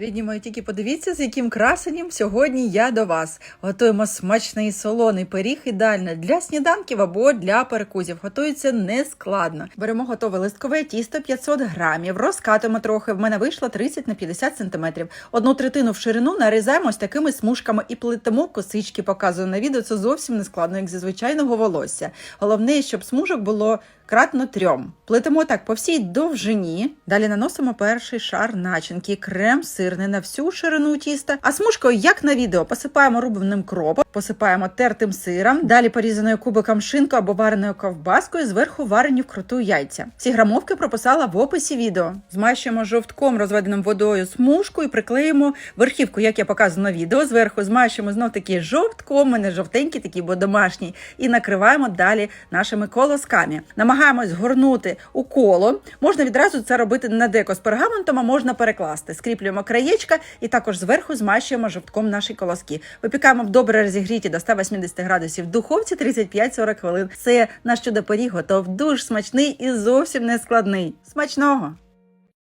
Рідні мої, тільки подивіться, з яким красенням сьогодні я до вас. Готуємо смачний солоний пиріг ідеально для сніданків або для перекусів. Готується нескладно. Беремо готове листкове тісто 500 грамів, розкатуємо трохи. В мене вийшло 30 на 50 сантиметрів. Одну третину в ширину нарізаємо ось такими смужками і плетемо косички. Показую на відео. Це зовсім не складно, як зі звичайного волосся. Головне, щоб смужок було кратно трьом. Плетемо так по всій довжині. Далі наносимо перший шар начинки, крем сирний на всю ширину тіста. А смужкою, як на відео, посипаємо рубленим кропом, посипаємо тертим сиром, далі порізаною кубиком шинку або вареною ковбаскою, зверху варені вкруту яйця. Всі грамовки прописала в описі відео. Змащуємо жовтком, розведеним водою смужку і приклеїмо верхівку, як я показую на відео. Зверху змащуємо знов таки жовтком, мене жовтенький такий, бо домашній, і накриваємо далі нашими колосками. Намагаємось згорнути у коло. Можна відразу це робити на деко з пергаментом, а можна перекласти. Скріплюємо краєчка і також зверху змащуємо жовтком наші колоски. Випікаємо в добре розігріті до 180 градусів в духовці 35-40 хвилин. Це наш чудо-поріг готов. Дуже смачний і зовсім не складний. Смачного!